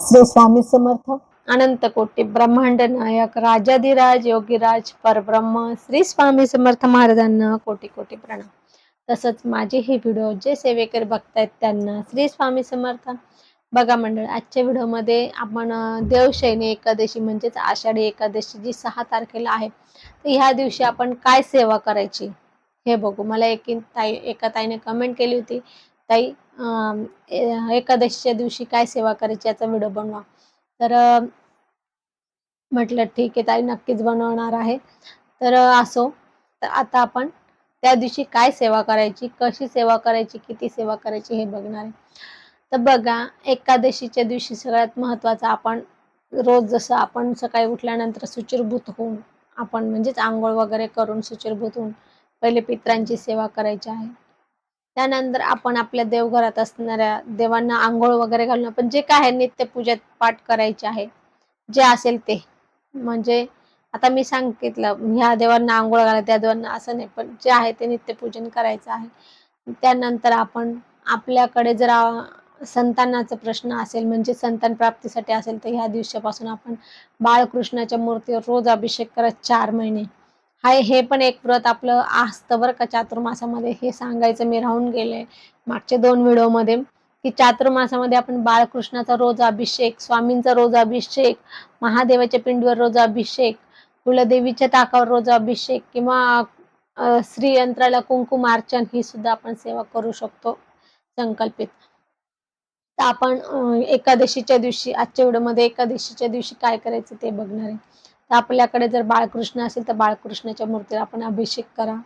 श्री स्वामी समर्थ. अनंत कोटी ब्रह्मांड नायक राजाधिराज योगीराज परब्रह्म श्री स्वामी समर्थ महाराजांना कोटी कोटी प्रणाम. तसंच माझे हे व्हिडिओ जे सेवेकर बघतायत त्यांना श्री स्वामी समर्थ. बघा मंडळ आजच्या व्हिडिओमध्ये आपण देवशैनी एकादशी म्हणजेच आषाढी एकादशी जी सहा तारखेला आहे तर ह्या दिवशी आपण काय सेवा करायची? हे बघू. मला एक ताई एका ताईने कमेंट केली होती. ताई एकादशीच्या दिवशी काय सेवा करायची याचा व्हिडिओ बनवा. तर म्हटलं ठीक आहे ताई नक्कीच बनवणार आहे. तर असो. तर आता आपण त्या दिवशी काय सेवा करायची कशी सेवा करायची किती सेवा करायची हे बघणार आहे. तर बघा एकादशीच्या दिवशी सगळ्यात महत्त्वाचं आपण रोज जसं आपण सकाळी उठल्यानंतर सुचिरभूत होऊन आपण म्हणजेच आंघोळ वगैरे करून सुचिरभूत होऊन पहिले पित्रांची सेवा करायची आहे. त्यानंतर आपण आपल्या देवघरात असणाऱ्या देवांना आंघोळ वगैरे घालून पण जे काय आहे नित्यपूजेत पाठ करायचे आहे जे असेल ते. म्हणजे आता मी सांगितलं ह्या देवांना आंघोळ घाला त्या देवांना असं नाही पण जे आहे ते नित्यपूजन करायचं आहे. त्यानंतर आपण आपल्याकडे जर संतानाचा प्रश्न असेल म्हणजे संतान प्राप्तीसाठी असेल तर ह्या दिवसापासून आपण बाळकृष्णाच्या मूर्तीवर रोज अभिषेक करत चार महिने. हाय हे पण एक व्रत आपलं असतं बरं का. चातुर्मासामध्ये हे सांगायचं मी राहून गेले मागच्या दोन व्हिडिओमध्ये की चातुर्मासामध्ये आपण बाळकृष्णाचा रोज अभिषेक स्वामींचा रोज अभिषेक महादेवाच्या पिंडीवर रोज अभिषेक कुलदेवीच्या ताकावर रोज अभिषेक किंवा अं, श्रीयंत्राला कुंकुमार्चन ही सुद्धा आपण सेवा करू शकतो संकल्पित. तर आपण एकादशीच्या दिवशी आजच्या व्हिडिओमध्ये एकादशीच्या दिवशी काय करायचं ते बघणार आहे. तर आपल्याकडे जर बाळकृष्ण असेल तर बाळकृष्णाच्या मूर्तीला आपण अभिषेक करा.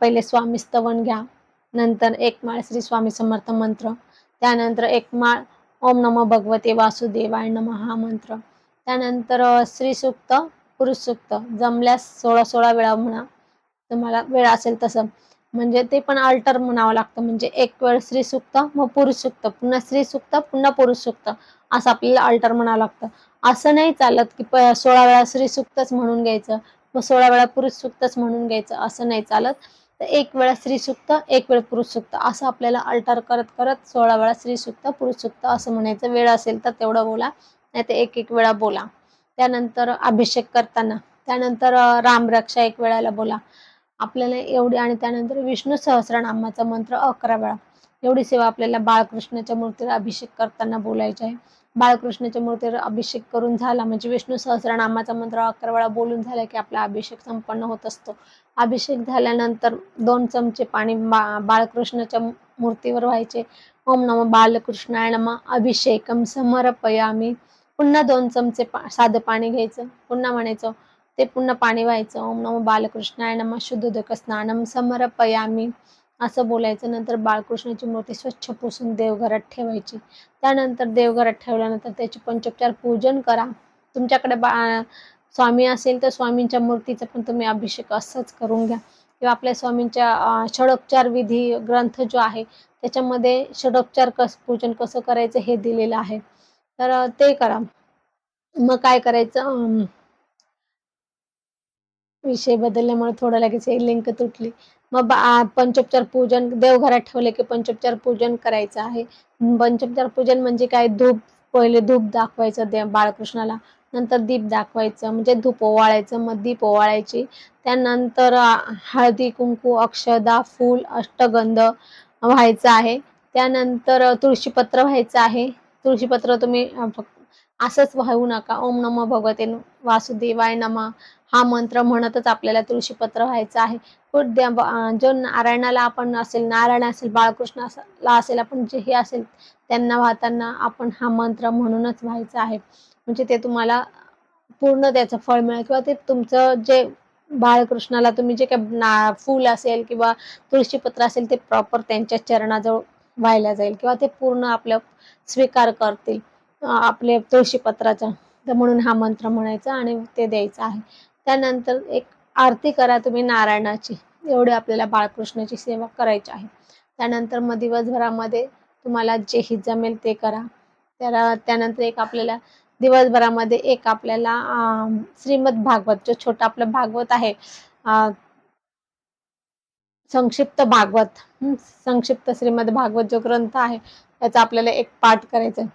पहिले स्वामी स्तवन घ्या. नंतर एक माळ श्री स्वामी समर्थ मंत्र. त्यानंतर एक माळ ओम नमो भगवते वासुदेवाय नम हा मंत्र. त्यानंतर श्री सुक्त पुरुष सूक्त जमल्यास सोळा सोळा वेळा म्हणा. तुम्हाला वेळ असेल तसं. म्हणजे ते पण अल्टर म्हणावं लागतं. म्हणजे एक वेळ स्त्री सुक्त मग पुरुष सुक्त पुन्हा स्त्री सुक्त पुन्हा पुरुष सुक्त असं आपल्याला अल्टर म्हणावं लागतं. असं नाही चालत की प सोळा वेळा श्री सुक्तच म्हणून घ्यायचं मग सोळा वेळा पुरुष सुक्तच म्हणून घ्यायचं असं नाही चालत. तर एक वेळा स्त्री सुक्त एक वेळ पुरुष सुक्त असं आपल्याला अल्टर करत करत सोळा वेळा स्त्रीसुक्त पुरुष सुक्त असं म्हणायचं. वेळ असेल तर तेवढं बोला नाही तर एक एक वेळा बोला. त्यानंतर अभिषेक करताना त्यानंतर रामरक्षा एक वेळाला बोला. आपल्याला एवढी आणि त्यानंतर विष्णू सहस्रनामाचा मंत्र अकरा वेळा. एवढी सेवा आपल्याला बाळकृष्णाच्या मूर्तीवर अभिषेक करताना बोलायची आहे. बाळकृष्णाच्या मूर्तीवर अभिषेक करून झाला म्हणजे विष्णू सहस्रनामाचा मंत्र अकरा वेळा बोलून झाला की आपला अभिषेक संपन्न होत असतो. अभिषेक झाल्यानंतर दोन चमचे पाणी बा बाळकृष्णाच्या मूर्तीवर व्हायचे. ओम नम बालकृष्णाय नम. अभिषेकम समर्पयामी. पुन्हा दोन चमचे पा साधं पाणी घ्यायचं. पुन्हा म्हणायचं ते पुन्हा पाणी व्हायचं. ओम नम बालकृष्णाय नम. शुद्धोदक स्नानम समर्पयामी. असं बोलायचं. नंतर बाळकृष्णाची मूर्ती स्वच्छ पुसून देवघरात ठेवायची. त्यानंतर देवघरात ठेवल्यानंतर त्याचे पंचोपचार पूजन करा. तुमच्याकडे बा स्वामी असेल तर स्वामींच्या मूर्तीचा पण तुम्ही अभिषेक असंच करून घ्या. किंवा आपल्या स्वामींच्या षडोपचार विधी ग्रंथ जो आहे त्याच्यामध्ये षडोपचार कस पूजन कसं करायचं हे दिलेलं आहे. तर ते करा. मग काय करायचं? अं, विषय बदलल्यामुळे थोडं लगेच लिंक तुटली. मग पंचोपचार पूजन देवघरात ठेवले की पंचोपचार पूजन करायचं आहे. पंचोपचार पूजन म्हणजे काय? धूप पहिले धूप दाखवायचं देव बाळकृष्णाला. नंतर दीप दाखवायचं म्हणजे धूप ओवाळायचं. मग दीप ओवाळायची. त्यानंतर हळदी कुंकू अक्षदा फूल अष्टगंध व्हायचं आहे. त्यानंतर तुळशीपत्र व्हायचं आहे. तुळशीपत्र तुम्ही असंच वाहू नका. ओम नमो भगवते वासुदेवाय नमा. हा मंत्र म्हणतच आपल्याला तुळशीपत्र व्हायचं आहे. जो नारायणाला आपण असेल नारायण असेल बाळकृष्ण असेल आपण जे हे असेल त्यांना वाहताना आपण हा मंत्र म्हणूनच व्हायचा आहे. म्हणजे ते तुम्हाला पूर्ण त्याचं फळ मिळेल. किंवा ते तुमचं जे बाळकृष्णाला तुम्ही जे काही ना फूल असेल किंवा तुळशीपत्र असेल ते प्रॉपर त्यांच्या चरणाजवळ व्हायला जाईल. किंवा ते पूर्ण आपलं स्वीकार करतील आपले तुळशीपत्राचा. तर म्हणून हा मंत्र म्हणायचा आणि ते द्यायचं आहे. त्यानंतर एक आरती करा तुम्ही नारायणाची. एवढी आपल्याला बाळकृष्णाची सेवा करायची आहे. त्यानंतर मग दिवसभरामध्ये तुम्हाला जेही जमेल ते करा. त्याला त्यानंतर एक आपल्याला दिवसभरामध्ये एक आपल्याला श्रीमद भागवत जो छोटा आपलं भागवत आहे संक्षिप्त भागवत संक्षिप्त श्रीमद भागवत जो ग्रंथ आहे त्याचा आपल्याला एक पाठ करायचा आहे.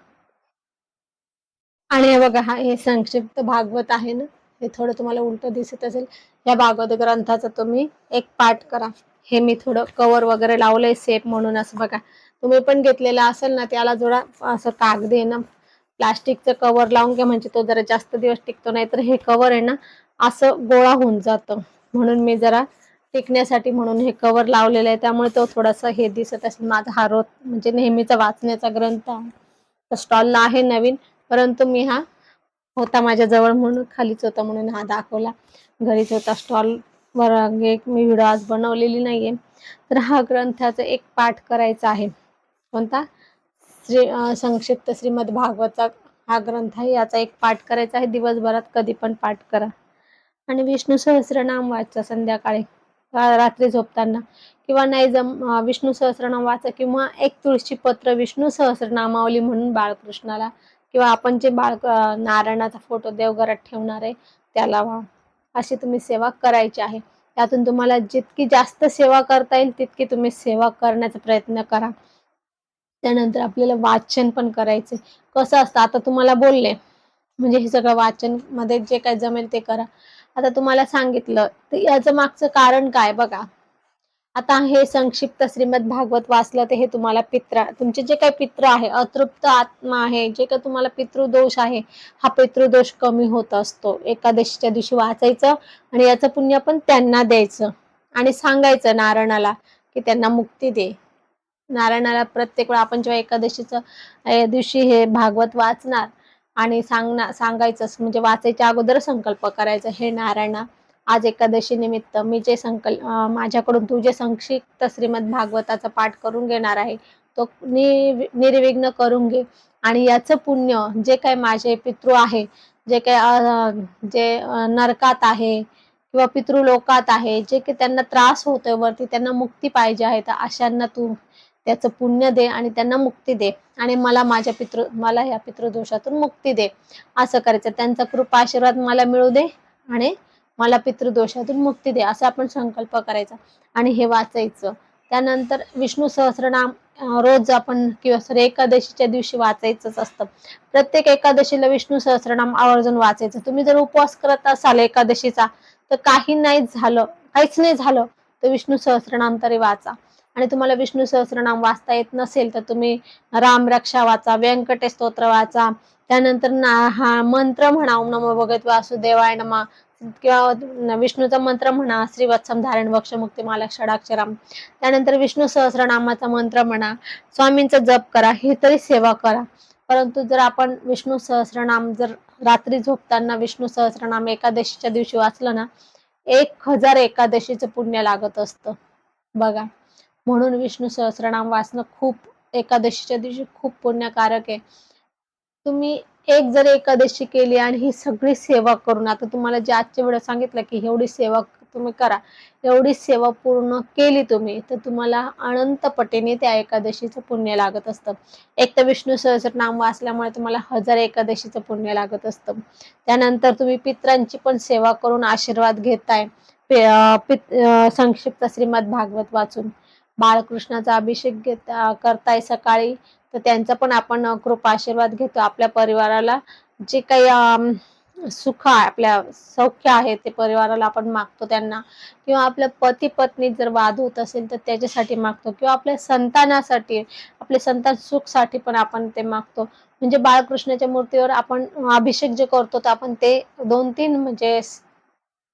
आणि बघा हा हे संक्षिप्त भागवत आहे ना? हे थोडं तुम्हाला उलट दिसत असेल या भागवत ग्रंथाचा तुम्ही एक पाठ करा. हे मी थोडं कवर वगैरे लावलंय सेप म्हणून असं बघा. तुम्ही पण घेतलेला असेल ना त्याला जोडा असं कागद आहे ना. प्लास्टिकचं कवर लावून घ्या म्हणजे तो जरा जास्त दिवस टिकतो नाही तर हे कवर आहे ना असं गोळा होऊन जातं. म्हणून मी जरा टिकण्यासाठी म्हणून हे कवर लावलेलं आहे. त्यामुळे तो थोडासा हे दिसत असेल माझा हा रोज म्हणजे नेहमीचा वाचण्याचा ग्रंथ आहे. स्टॉलला आहे नवीन परंतु मी हा होता माझ्या जवळ म्हणून खालीच होता म्हणून हा दाखवला. घरीच होता स्टॉल वर एक मी व्हिडिओ आज बनवलेली नाहीये. तर हा ग्रंथाचा एक पाठ करायचा आहे. कोणता? श्री संक्षिप्त श्रीमद भागवतचा हा ग्रंथ आहे. याचा एक पाठ करायचा आहे. दिवसभरात कधी पण पाठ करा. आणि विष्णू सहस्रनाम वाचा संध्याकाळी. रात्री झोपताना. किंवा नाही जम विष्णू सहस्रनाम वाचा किंवा एक तुळशी पत्र विष्णू सहस्रनामावली म्हणून बाळकृष्णाला किंवा आपण जे बाळ नारायणाचा फोटो देवघरात ठेवणार आहे त्याला वा अशी तुम्ही सेवा करायची आहे. त्यातून तुम्हाला जितकी जास्त सेवा करता येईल तितकी तुम्ही सेवा करण्याचा प्रयत्न करा. त्यानंतर आपल्याला वाचन पण करायचे कसं असतं आता तुम्हाला बोलले. म्हणजे हे सगळं वाचनमध्ये जे काय जमेल ते करा. आता तुम्हाला सांगितलं तर याचं मागचं कारण काय बघा. आता हे संक्षिप्त श्रीमद भागवत वाचलं तर हे तुम्हाला पित्र तुमचे जे काही पित्र आहे अतृप्त आत्मा आहे जे काही तुम्हाला पितृदोष आहे हा पितृदोष कमी होत असतो. एकादशीच्या दिवशी वाचायचं आणि याचं पुण्य पण त्यांना द्यायचं आणि सांगायचं नारायणाला की त्यांना मुक्ती दे. नारायणाला प्रत्येक वेळा आपण जेव्हा एकादशीचं दिवशी हे भागवत वाचणार आणि सांगणार सांगायचं म्हणजे वाचायच्या अगोदर संकल्प करायचा हे नारायणा आज एकादशी निमित्त मी जे संकल्प माझ्याकडून तू जे संक्षिप्त श्रीमद भागवताचा पाठ करून घेणार आहे तो नि निर्विघ्न करून घे. आणि याचं पुण्य जे काय माझे पितृ आहे जे काय जे नरकात आहे किंवा पितृलोकात आहे जे की त्यांना त्रास होतोय वरती त्यांना मुक्ती पाहिजे आहे तर अशांना तू त्याचं पुण्य दे आणि त्यांना मुक्ती दे. आणि मला माझ्या पितृ मला या पितृदोषातून मुक्ती दे. असं करायचं. त्यांचा कृपा आशीर्वाद मला मिळू दे आणि मला पितृदोषातून मुक्ती दे असं आपण संकल्प करायचा. आणि हे वाचायचं. त्यानंतर विष्णू सहस्रनाम रोज आपण किंवा सर एकादशीच्या दिवशी वाचायचंच असतं. प्रत्येक एकादशीला विष्णू सहस्रनाम आवर्जून वाचायचं. तुम्ही जर उपवास करत असाल एकादशीचा तर काही नाही झालं काहीच नाही झालं तर विष्णू सहस्रनाम तरी वाचा. आणि तुम्हाला विष्णू सहस्रनाम वाचता येत नसेल तर तुम्ही राम रक्षा वाचा व्यंकटेश स्तोत्र वाचा. त्यानंतर ना हा मंत्र म्हणा ओम नमो भगत वासुदेवाय नमा. किंवा विष्णूचा मंत्र म्हणा श्रीवत्सम धारण वक्षमुक्ती मालक षडाक्षराम त्यानंतर विष्णू सहस्रनामाचा मंत्र म्हणा स्वामींचा जप करा हे तरी सेवा करा. परंतु जर आपण विष्णू सहस्रनाम जर रात्री झोपताना विष्णू सहस्रनाम एकादशीच्या दिवशी वाचलं ना एक हजार एकादशीचं पुण्य लागत असतं. बघा म्हणून विष्णू सहस्रनाम वाचणं खूप एकादशीच्या दिवशी खूप पुण्यकारक आहे. तुम्ही एक जर एकादशी केली आणि ही सगळी सेवा करून आता तुम्हाला जे आजच्या वेळेस सांगितलं की एवढी सेवा तुम्ही करा एवढी सेवा पूर्ण केली तुम्ही तर तुम्हाला अनंत पटीने त्या एकादशीचं पुण्य लागत असतं. एक तर विष्णू सहस्र नाम वाचल्यामुळे तुम्हाला हजार एकादशीचं पुण्य लागत असतं. त्यानंतर तुम्ही पित्रांची पण सेवा करून आशीर्वाद घेताय. संक्षिप्त श्रीमद भागवत वाचून. बाळकृष्णाचा अभिषेक घेता करताय सकाळी. तर त्यांचा पण आपण कृपा आशीर्वाद घेतो आपल्या परिवाराला. जे काही सुख आहे आपल्या सौख्य आहे ते परिवाराला आपण मागतो त्यांना. किंवा आपल्या पती पत्नी जर वाद होत असेल तर त्याच्यासाठी मागतो. किंवा आपल्या संतानासाठी आपल्या संतान सुखसाठी पण आपण ते मागतो. म्हणजे बाळकृष्णाच्या मूर्तीवर आपण अभिषेक जे करतो तर आपण ते दोन तीन म्हणजे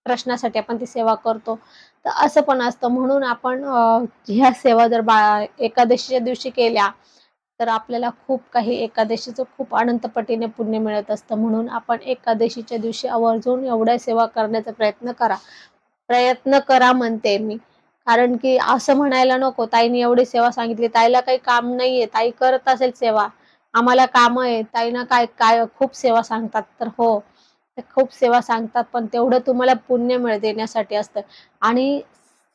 प्रश्नासाठी आपण ती सेवा करतो. तर असं पण असतं. म्हणून आपण ह्या सेवा जर बा एकादशीच्या दिवशी केल्या तर आपल्याला खूप काही एकादशीचं खूप अनंतपटीने पुण्य मिळत असतं. म्हणून आपण एकादशीच्या दिवशी आवर्जून एवढ्या सेवा करण्याचा प्रयत्न करा. प्रयत्न करा म्हणते मी. कारण की असं म्हणायला नको ताईने एवढी सेवा सांगितली. ताईला काही काम नाहीये. ताई करत असेल सेवा. आम्हाला काम आहे ताईनं काय काय खूप सेवा सांगतात तर हो खूप सेवा सांगतात. पण तेवढं तुम्हाला पुण्य मिळ देण्यासाठी असतं. आणि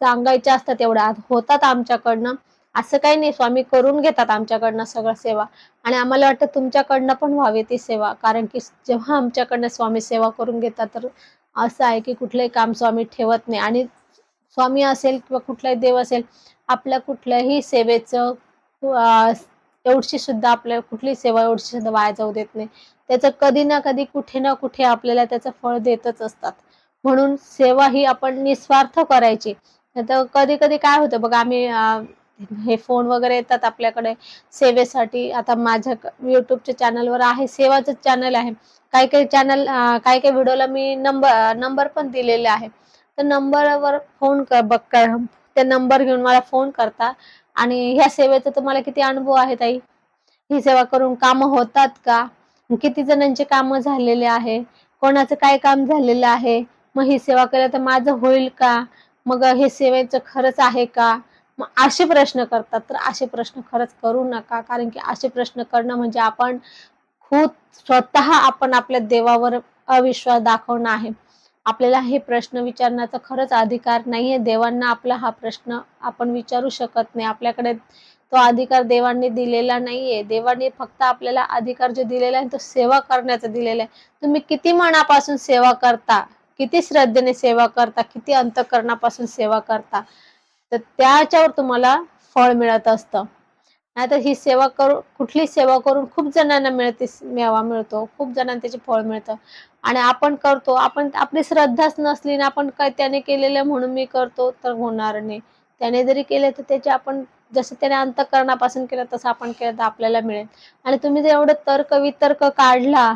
सांगायच्या असतात तेवढ्या होतात आमच्याकडनं. असं काही नाही स्वामी करून घेतात आमच्याकडनं सगळं सेवा. आणि आम्हाला वाटतं तुमच्याकडनं पण व्हावी ती सेवा. कारण की जेव्हा आमच्याकडनं स्वामी सेवा करून घेतात तर असं आहे की कुठलंही काम स्वामी ठेवत नाही. आणि स्वामी असेल किंवा कुठलाही देव असेल आपल्या कुठल्याही सेवेचं एवढी सुद्धा आपल्या कुठली सेवा एवढी सुद्धा वाया जाऊ देत नाही. त्याचं कधी ना कधी कुठे ना कुठे आपल्याला त्याचं फळ देतच असतात. म्हणून सेवा ही आपण निस्वार्थ करायची. तर कधी कधी काय होतं बघा आम्ही हे फोन वगैरे येतात आपल्याकडे सेवेसाठी. आता माझ्या युट्यूबच्या चॅनलवर आहे सेवाचं चॅनल आहे. काही काही चॅनल काही काही व्हिडिओला मी नंबर नंबर पण दिलेले आहे. तर नंबरवर फोन कर बघ ते नंबर घेऊन मला फोन करता. आणि ह्या सेवेचा तुम्हाला किती अनुभव आहे ताई? ही सेवा करून कामं होतात का? किती जणांचे कामं झालेले आहे? कोणाचं काय काम झालेलं आहे? मग ही सेवा केलं तर माझं होईल का? मग हे सेवेचं खरंच आहे का? मग असे प्रश्न करतात तर असे प्रश्न खरंच करू नका. कारण की असे प्रश्न करणं म्हणजे आपण खूप स्वतः आपण आपल्या देवावर अविश्वास दाखवणं आहे. आपल्याला हे प्रश्न विचारण्याचा खरंच अधिकार नाहीये. देवांना आपला हा प्रश्न आपण विचारू शकत नाही. आपल्याकडे तो अधिकार देवांनी दिलेला नाहीये. देवांनी फक्त आपल्याला अधिकार जो दिलेला आहे तो सेवा करण्याचा दिलेला आहे. तुम्ही किती मनापासून सेवा करता? किती श्रद्धेने सेवा करता? किती अंतकरणापासून सेवा करता? तर त्याच्यावर तुम्हाला फळ मिळत असतं. नाहीतर ही सेवा करून कुठली सेवा करून खूप जणांना मिळते मेवा मिळतो खूप जणांना त्याचे फळ मिळतं. आणि आपण करतो आपण आपली श्रद्धाच नसली ना आपण काय त्याने केलेलं म्हणून मी करतो तर होणार नाही. त्याने जरी केले तर त्याचे आपण जसं त्याने अंतकरणापासून केलं तसं आपण केलं तर आपल्याला मिळेल. आणि तुम्ही जर एवढं तर्क वितर्क काढला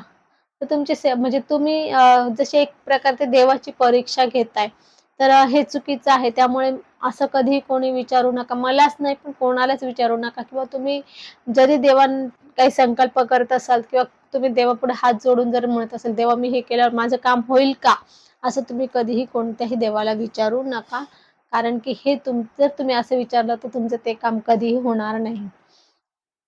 तर तुमची से म्हणजे तुम्ही जसे एक प्रकारचे देवाची परीक्षा घेताय तर हे चुकीचं आहे. त्यामुळे असं कधीही कोणी विचारू नका. मलाच नाही पण कोणालाच विचारू नका. किंवा तुम्ही जरी देवान काही संकल्प करत असाल किंवा तुम्ही देवापुढे हात जोडून जर म्हणत असाल देवा मी हे केल्यावर माझं काम होईल का? असं तुम्ही कधीही कोणत्याही देवाला विचारू नका. कारण की हे तुम जर तुम्ही असं विचारलं तर तुमचं ते काम कधीही होणार नाही.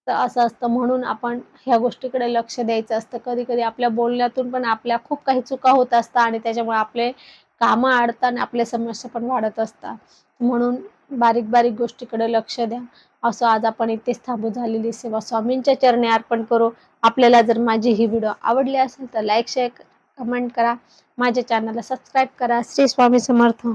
तर असं असतं. म्हणून आपण ह्या गोष्टीकडे लक्ष द्यायचं असतं. कधी कधी आपल्या बोलण्यातून पण आपल्या खूप काही चुका होत असतात आणि त्याच्यामुळे आपले कामं अडतात आणि आपल्या समस्या पण वाढत असतात. म्हणून बारीक बारीक गोष्टीकडे लक्ष द्या. असं आज आपण इथेच थांबू झालेली सेवा स्वामींच्या चरणी अर्पण करू. आपल्याला जर माझी ही व्हिडिओ आवडली असेल तर लाईक शेअर कमेंट करा. माझ्या चॅनलला सबस्क्राईब करा. श्री स्वामी समर्थ.